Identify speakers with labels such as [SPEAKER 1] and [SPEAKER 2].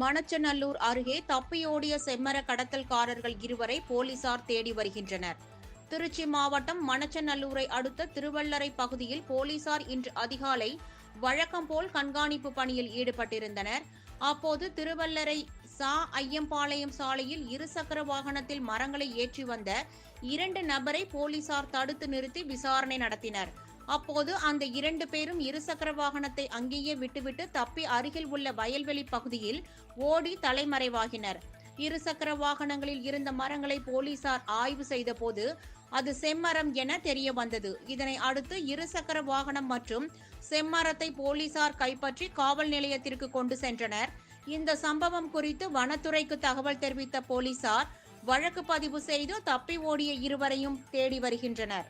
[SPEAKER 1] மணச்சநல்லூர் அருகே தப்பியோடிய செம்மர கடத்தல்காரர்கள் இருவரை போலீசார் தேடி வருகின்றனர். திருச்சி மாவட்டம் மணச்சநல்லூரை அடுத்த திருவள்ளரை பகுதியில் போலீசார் இன்று அதிகாலை வழக்கம் போல் கண்காணிப்பு பணியில் ஈடுபட்டிருந்தனர். அப்போது திருவள்ளரை சா. ஐயம்பாளையம் சாலையில் இருசக்கர வாகனத்தில் மரங்களை ஏற்றி வந்த இரண்டு நபரை போலீசார் தடுத்து நிறுத்தி விசாரணை நடத்தினர். அப்போது அந்த இரண்டு பேரும் இருசக்கர வாகனத்தை அங்கேயே விட்டுவிட்டு தப்பி அருகில் உள்ள வயல்வெளி பகுதியில் ஓடி தலைமறைவாகினர். இருசக்கர வாகனங்களில் இருந்த மரங்களை போலீசார் ஆய்வு செய்தபோது அது செம்மரம் என தெரிய வந்தது. இதனை அடுத்து இருசக்கர வாகனம் மற்றும் செம்மரத்தை போலீசார் கைப்பற்றி காவல் நிலையத்திற்கு கொண்டு சென்றனர். இந்த சம்பவம் குறித்து வனத்துறைக்கு தகவல் தெரிவித்த போலீசார் வழக்கு பதிவு செய்து தப்பி ஓடிய இருவரையும் தேடி வருகின்றனர்.